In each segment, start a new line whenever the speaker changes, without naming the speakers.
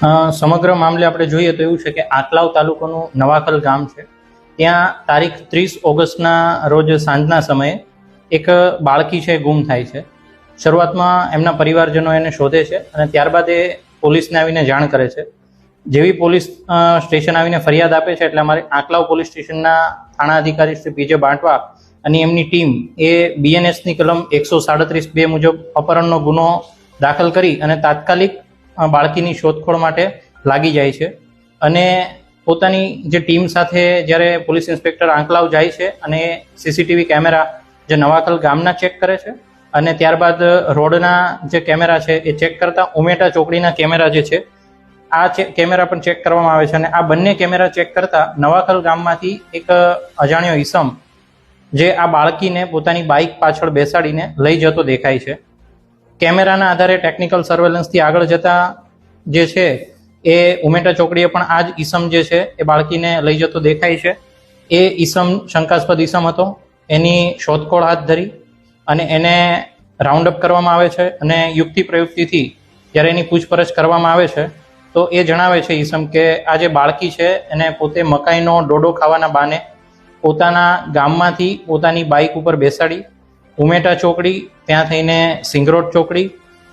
સમગ્ર મામલે આપણે જોઈએ તો એવું છે કે આટલાવ તાલુકાનું નવાખલ ગામ છે. ત્યાં તારીખ ત્રીસ ઓગસ્ટના રોજ સાંજના સમયે એક બાળકી છે ગુમ થાય છે. શરૂઆતમાં એમના પરિવારજનો એને શોધે છે અને ત્યારબાદ એ પોલીસને આવીને જાણ કરે છે. જેવી પોલીસ સ્ટેશન આવીને ફરિયાદ આપે છે એટલે અમારે આંકલાવ પોલીસ સ્ટેશનના થાણા અધિકારી શ્રી પીજે બાંટવા અને એમની ટીમ એ બીએનએસની કલમ એકસો સાડત્રીસ બે મુજબ અપહરણનો ગુનો દાખલ કરી અને તાત્કાલિક બાળકીની શોધખોળ માટે લાગી જાય છે. અને પોતાની જે ટીમ સાથે જ્યારે પોલીસ ઇન્સ્પેક્ટર આંકલાવ જાય છે અને સીસીટીવી કેમેરા જે નવાકલ ગામના ચેક કરે છે અને ત્યારબાદ રોડના જે કેમેરા છે એ ચેક કરતા ઉમેટા ચોકડીના કેમેરા જે છે, આ કેમેરા પણ ચેક કરવામાં આવે છે અને આ બંને કેમેરા ચેક કરતા નવાખલ ગામમાંથી એક અજાણ્યો ઈસમ જે આ બાળકીને પોતાની બાઇક પાછળ બેસાડીને લઈ જતો દેખાય છે. કેમેરાના આધારે ટેકનિકલ સર્વેલન્સથી આગળ જતા જે છે, એ ઉમેટા ચોકડીએ પણ આ જ ઈસમ જે છે, એ બાળકીને લઈ જતો દેખાય છે. એ ઈસમ શંકાસ્પદ ઈસમ હતો. એની શોધખોળ હાથ ધરી અને એને રાઉન્ડ અપ કરવામાં આવે છે અને યુક્તિ પ્રયુક્તિથી જ્યારે એની પૂછપરછ કરવામાં આવે છે, તો એ જણાવે છે ઈસમ કે આ જે બાળકી છે, એને પોતે મકાઈનો ડોડો ખાવાના બાને પોતાના ગામમાંથી પોતાની બાઇક ઉપર બેસાડી ઉમેટા ચોકડી, ત્યાં થઈને સિંગરોડ ચોકડી,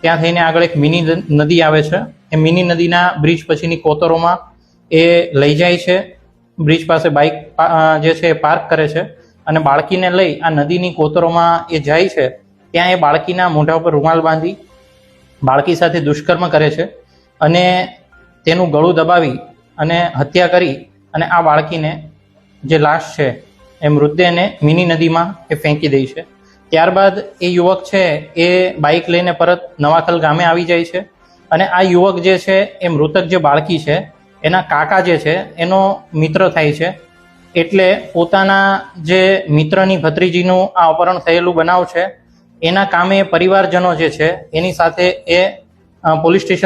ત્યાં થઈને આગળ એક મિની નદી આવે છે. એ મિની નદીના બ્રિજ પછીની કોતરોમાં એ લઈ જાય છે. બ્રિજ પાસે બાઇક જે છે એ પાર્ક કરે છે અને બાળકીને લઈ આ નદીની કોતરોમાં એ જાય છે. ત્યાં એ બાળકીના મોઢા ઉપર રૂમાલ બાંધી બાળકી સાથે દુષ્કર્મ કરે છે અને તેનું ગળું દબાવી અને હત્યા કરી અને આ બાળકીને જે લાશ છે એ મૃતદેહને મિની નદીમાં એ ફેંકી દે છે. ત્યારબાદ એ યુવક છે, એ બાઇક લઈને પરત નવાખલ ગામે આવી જાય છે અને આ યુવક જે છે, એ મૃતક જે બાળકી છે, એના કાકા જે છે, એનો મિત્ર થાય છે. એટલે પોતાના જે મિત્રની ભત્રીજીનું આ અપહરણ થયેલું બનાવ છે, એના કામે પરિવારજનો જે છે, એની સાથે એ પોલીસ સ્ટેશન